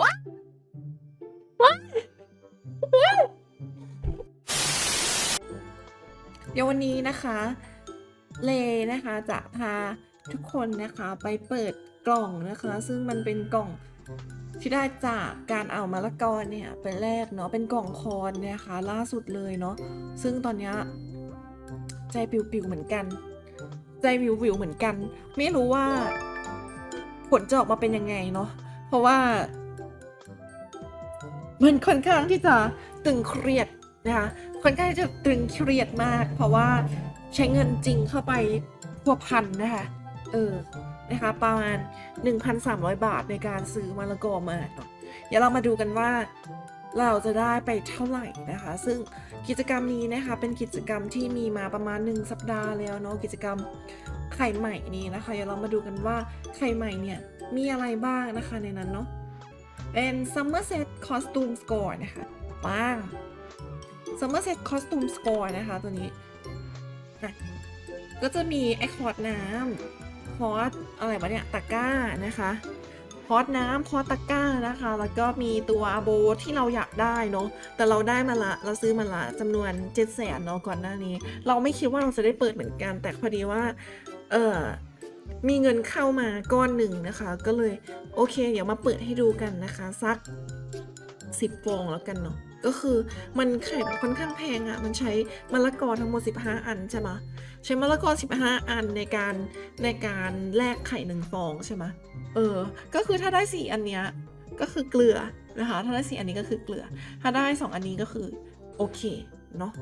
ว้าว้าเดี๋ยววันนี้นะคะ เลนะคะจะพาทุกคนนะคะไปเปิดกล่องนะคะ ซึ่งมันเป็นกล่องที่ได้จากการเอามะละกอเนี่ยไปแลกเนาะเป็นกล่องคอนนี่ยค่ะล่าสุดเลยเนาะซึ่งตอนนี้ใจปิวๆเหมือนกัน ใจวิวๆเหมือนกัน ไม่รู้ว่าผลจะออกมาเป็นยังไงเนาะ ราะว่า มันค่อนข้างที่จะตึงเครียดนะคะค่อนข้างที่จะตึงเครียดมาก เพราะว่าใช้เงินจริงเข้าไปพัวพันนะคะเออนะคะประมาณ 1,300 บาทในการซื้อมะละกอมาเนาะเดี๋ยวเรามาดูกันว่าเราจะได้ไปเท่าไหร่นะคะ ซึ่งกิจกรรมนี้นะคะเป็นกิจกรรมที่มีมาประมาณ 1 สัปดาห์แล้วเนาะกิจกรรมไข่ใหม่นี้นะคะ เดี๋ยวเรามาดูกันว่าไข่ใหม่เนี่ย มีอะไรบ้างนะคะในนั้นเนาะ เป็น Somerset Costume Score นะคะว้าง Somerset Costume Score นะคะตัวนี้ ก็จะมีไอคอร์ดน้ำคอร์ดอะไรวะเนี่ยตะก้านะคะคอร์ดน้ำคอร์ดตะก้านะคะ แล้วก็มีตัวโบที่เราอยากได้เนาะ แต่เราได้มาละ เราซื้อมาละจำนวน7จ็ดแสนเนาะก่อนหน้านี้ เราไม่คิดว่าเราจะได้เปิดเหมือนกัน แต่พอดีว่า เออ มีเงินเข้ามาก้อนหนึ่งนะคะ ก็เลยโอเค เดี๋ยวมาเปิดให้ดูกันนะคะสักสิบฟองแล้วกันเนาะก็คือมันไข่ค่อนข้างแพงอะ่ะ มันใช้มะละกอทั้งหมด 15 อันใช่ไหมใช้มะละกอ 15 อันในการในการแลกไข่หนึ่งฟองใช่ไหมเออ ก็คือถ้าได้สี่อันเนี้ยก็คือเกลือนะคะ ถ้าได้สี่อันนี้ก็คือเกลือ ถ้าได้สองอันนี้ก็คือโอเคเนาะ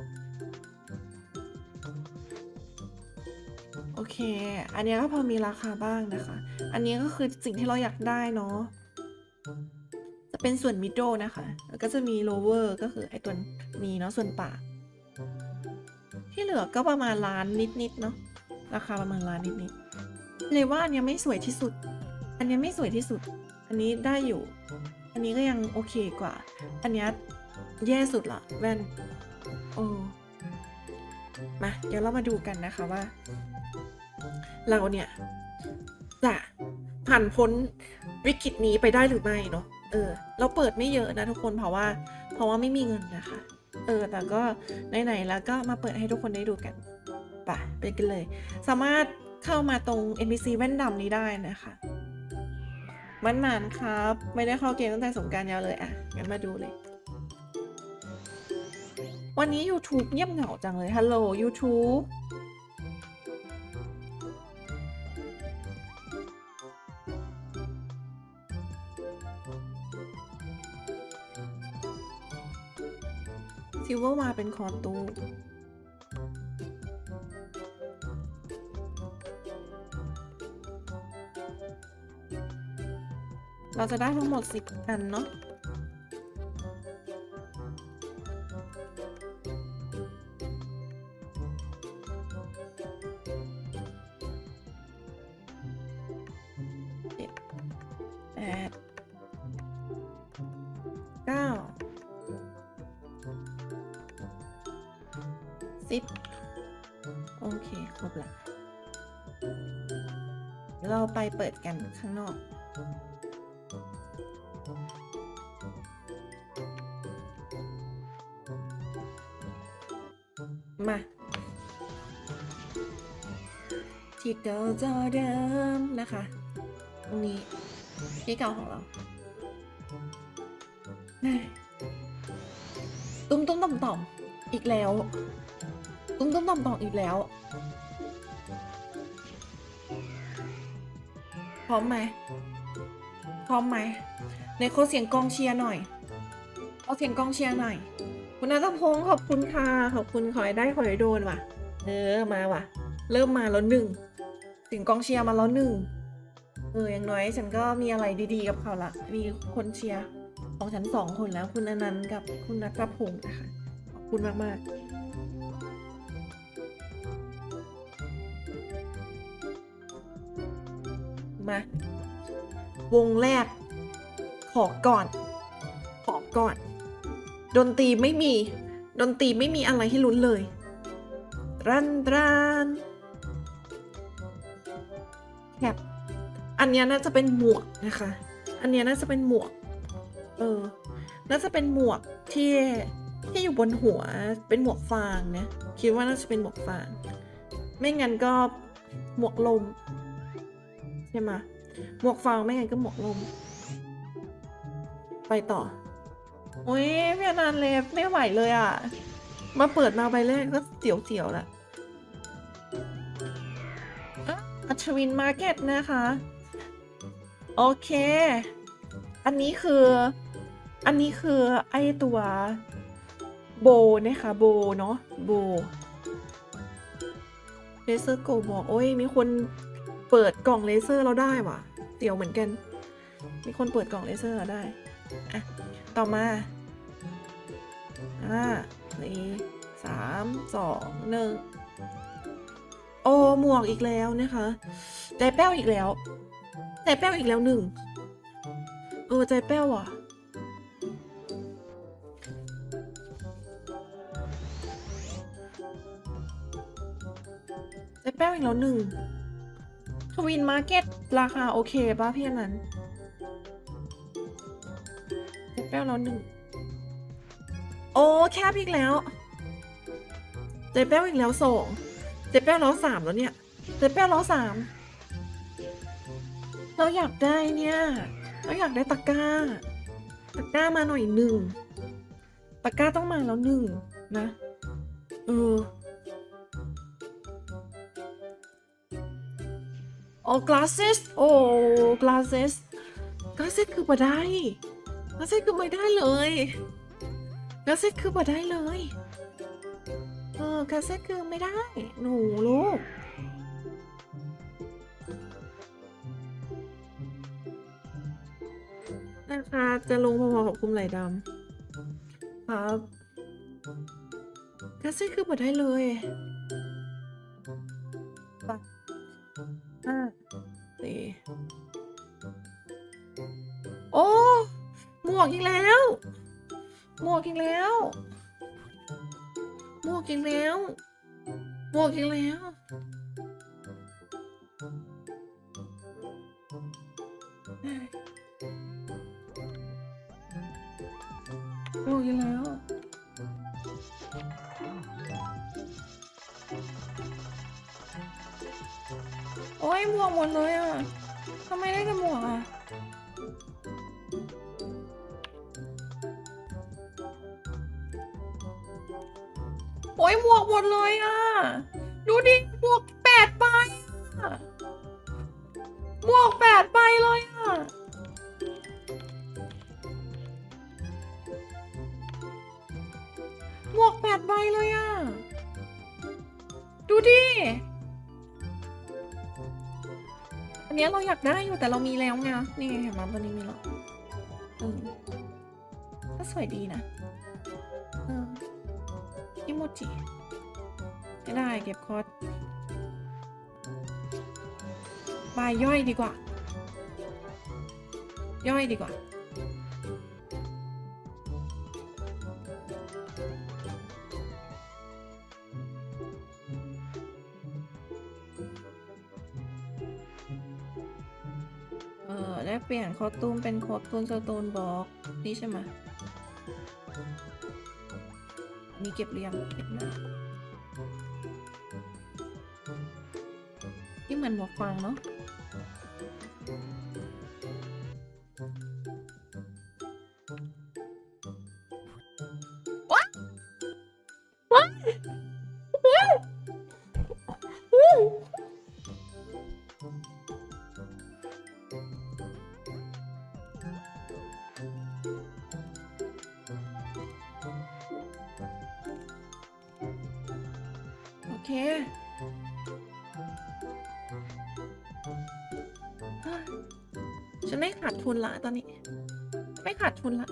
เค อันนี้ก็พอมีราคาบ้างนะคะ อันนี้ก็คือสิ่งที่เราอยากได้เนาะ จะเป็นส่วนมิด d ดนะคะ แล้วก็จะมี lower ก็คือไอตัวนี้เนาะ ส่วนปาก ที่เหลือก็ประมาณล้านนิดๆเนาะ ราคาประมาณล้านนิดๆ เลยว่าอันนี้ไม่สวยที่สุด อันนี้ไม่สวยที่สุด อันนี้ได้อยู่ อันนี้ก็ยังโอเคกว่า อันนี้แย่สุดละแว่น โอ้มา เดี๋ยวเรามาดูกันนะคะว่า เราเนี่ยจะผ่านพ้นวิกฤตนี้ไปได้หรือไม่เนาะเออ เราเปิดไม่เยอะนะทุกคนเพราะว่า เพราะว่าไม่มีเงินนะคะ เออ แต่ก็ไหนๆแล้วก็มาเปิดให้ทุกคนได้ดูกันไปไปกันเลย สามารถเข้ามาตรง NPC แว่นดำนี้ได้นะคะมันหมานครับ ไม่ได้เข้าเกมตั้งแต่สงการยาวเลยอะงั้นมาดูเลย วันนี้ YouTube เงียบเหงาจังเลยฮัลโหล YouTube คิวเวอร์มาเป็นคอตูเราจะได้ทั้งหมด 10 อันเนาะ สิบโอเค ครบละเราไปเปิดกันข้างนอกมาที่เดิมจอเดิมนะคะตรงนี้ที่เก่าของเราตุ้มตุ้มต่อมต่อมอีกแล้ว ตุ้มตุ้มต่อมต่อมอีกแล้ว พร้อมไหม พร้อมไหมในโคเสียงกองเชียร์หน่อยเอาเสียงกองเชียร์หน่อย คุณนัทพงศ์ขอบคุณค่ะ ขอบคุณขอให้ได้ขอให้โดนว่ะ เออมาว่ะ เริ่มมาแล้วหนึ่งเสียงกองเชียร์มาแล้วหนึ่งเอออย่างน้อยฉันก็มีอะไรดีๆกับเขาละ มีคนเชียร์ของฉันสองคนแล้ว คุณอนันต์กับคุณนัทพงศ์นะคะ ขอบคุณมากๆ มวงแรก ขอก่อน ขอก่อน ดนตรีไม่มี ดนตรีไม่มีอะไรให้ลุ้นเลยรันรันแคปอันนี้น่าจะเป็นหมวกนะคะ อันนี้น่าจะเป็นหมวก เออ น่าจะเป็นหมวกที่ที่อยู่บนหัวเป็นหมวกฟางนะ คิดว่าน่าจะเป็นหมวกฟาง ไม่งั้นก็หมวกลม ใช่ไหมหมวกฟางไม่งั้นก็หมวกลม ไปต่อ โอ้ยพี่นันเลยไม่ไหวเลยอะ มาเปิดมาใบแรกก็เสียวๆละอะอัชวินมาร์เก็ตนะคะ โอเค อันนี้คือ อันนี้คือไอตัวโบนะคะโบเนาะโบเลเซอร์โกบอก โอ้ยมีคน เปิดกล่องเลเซอร์เราได้ว่ะเตี๋ยวเหมือนกัน มีคนเปิดกล่องเลเซอร์เราได้อะต่อมาห้าสี่สามสองหนึ่งโอ้หมวกอีกแล้วนะคะใจแป้วอีกแล้วใจแป้วอีกแล้วหนึ่งเออใจแป้วอะใจแป้วอีกแล้วหนึ่ง ทวินมาร์เก็ตราคาโอเคป่ะพี่อนันต์ใจแป้วแล้วหนึ่ง โอ้แคบอีกแล้วใจแป้วอีกแล้วสองใจแป้วแล้วสามแล้วเนี่ยใจแป้วแล้วสามเราอยากได้เนี่ย เราอยากได้ตะกร้า ตะกร้ามาหน่อยหนึ่ง ตะกร้าต้องมาแล้วหนึ่งนะ เออ โอ้ glasses โอ้ glasses glasses คือมาได้ glasses คือไม่ได้เลย glasses คือมาได้เลยเออ glasses คือไม่ได้ หนูลูกนะคะจะลงพอๆกับคุมไหลดำครับกระซิคือหมดได้เลย วกอีกแล้ว หมวกอีกแล้ว หมวกอีกแล้ว หมวกอีกแล้ว หมวกอีกแล้วโอ้ยหมวกหมดเลยอะทำไมได้แต่หมวกอะ ยหมวกหมดเลยอะ ดูดิหมวกแปดใบอะหมวกแปดใบเลยอะ หมวกแปดใบเลยอะ ดูดิ อันเนี้ยเราอยากได้อยู่แต่เรามีแล้วไง นี่ไงเห็นไหมตัวนี้มีแล้วเออก็สวยดีนะ มจิไม่ได้เก็บคอร์สบายย่อยดีกว่า ย่อยดีกว่า เออแลกเปลี่ยนคอตูมเป็นคอตูมสโตนบล็อกนี่ใช่ไหม มีเก็บเรียงเก็บหน้าที่เหมือนหมวกฟางเนาะ เคเฮ้ยฉันไม่ขาดทุนละตอนนี้ ไม่ขาดทุนละ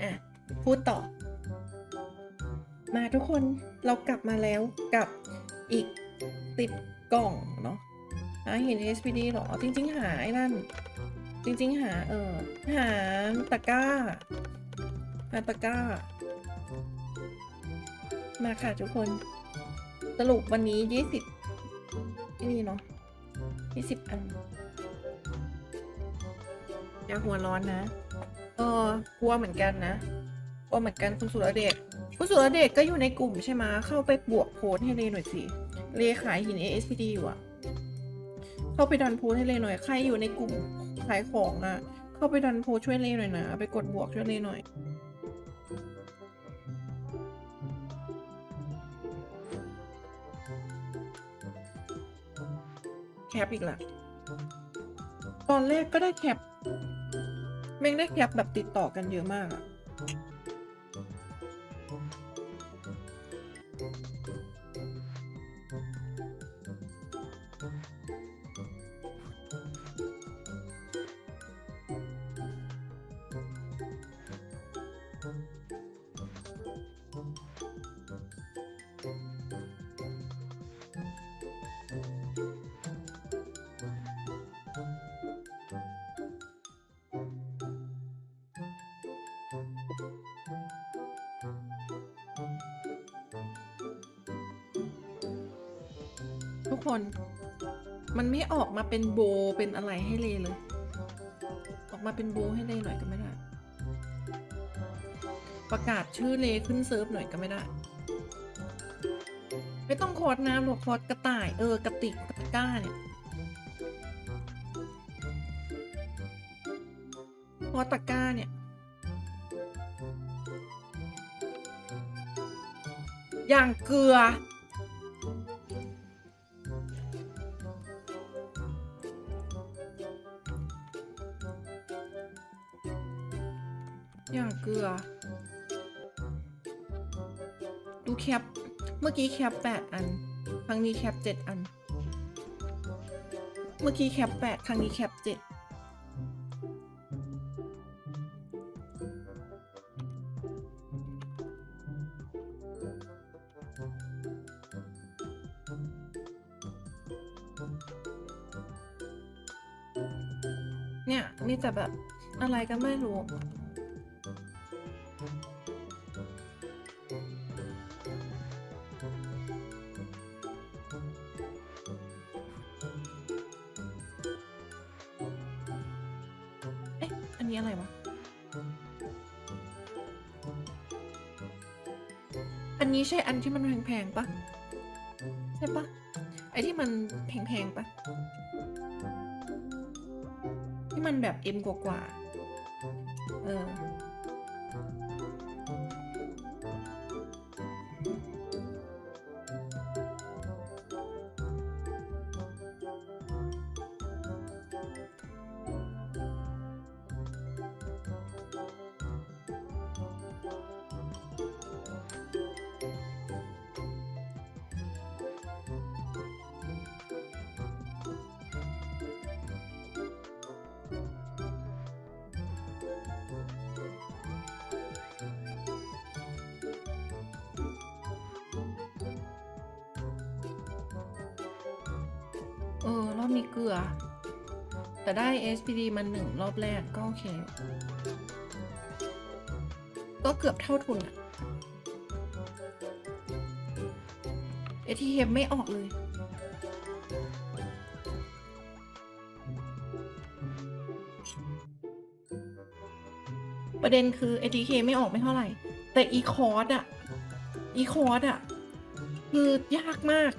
อะ พูดต่อ มาทุกคนเรากลับมาแล้วกับอีกติดกล่องเนาะหาเห็น SPD หรอ จริง ๆ หาไอ้นั่น จริง ๆ หา เออ หาตะกร้า หาตะก้า มาค่ะทุกคน สรุปวันนี้ยี่สิบนี่เนาะยี่สิบอันอย่าหัวร้อนนะ เออกลัวเหมือนกันนะกลัวเหมือนกันคุณสุรเดชคุณสุรเดชก็อยู่ในกลุ่มใช่ไหมเข้าไปบวกโพสให้เลหน่อยสิ เลขายหิน ASPD อยู่อะเข้าไปดันโพสให้เลหน่อย ใครอยู่ในกลุ่มขายของอะเข้าไปดันโพสช่วยเลหน่อยนะ ไปกดบวกช่วยเลหน่อย แคปอีกละตอนแรกก็ได้แคปแม่งได้แคปแบบติดต่อกันเยอะมากอะ ทุกคน มันไม่ออกมาเป็นโบเป็นอะไรให้เลเลย ออกมาเป็นโบให้เลหน่อยก็ไม่ได้ ประกาศชื่อเลขึ้นเซิร์ฟหน่อยก็ไม่ได้ ไม่ต้องโคดน้ำหรอกโคดกระต่ายเออกระติกกระก้าเนี่ยโคดตะก้าเนี่ยอย่างเกลือ อย่างเกลือ ดูแคป เมื่อกี้แคปแปดอัน ครั้งนี้แคปเจ็ดอัน เมื่อกี้แคปแปดครั้งนี้แคปเจ็ดเนี่ยมีแต่แบบอะไรก็ไม่รู้ เอ๊ะ อันนี้อะไรวะ อันนี้ใช่อันที่มันแพงๆปะใช่ปะไอที่มันแพงๆปะที่มันแบบเอ็มกว่าๆเออ เออ รอบนี้เกลือ แต่ได้ SPD มันหนึ่งรอบแรกก็โอเค ก็เกือบเท่าทุนอะ ATM ไม่ออกเลย ประเด็นคือ ATK ไม่ออกไม่เท่าไหร่ แต่ e c o r d อะ e c o r d อะคือยากมาก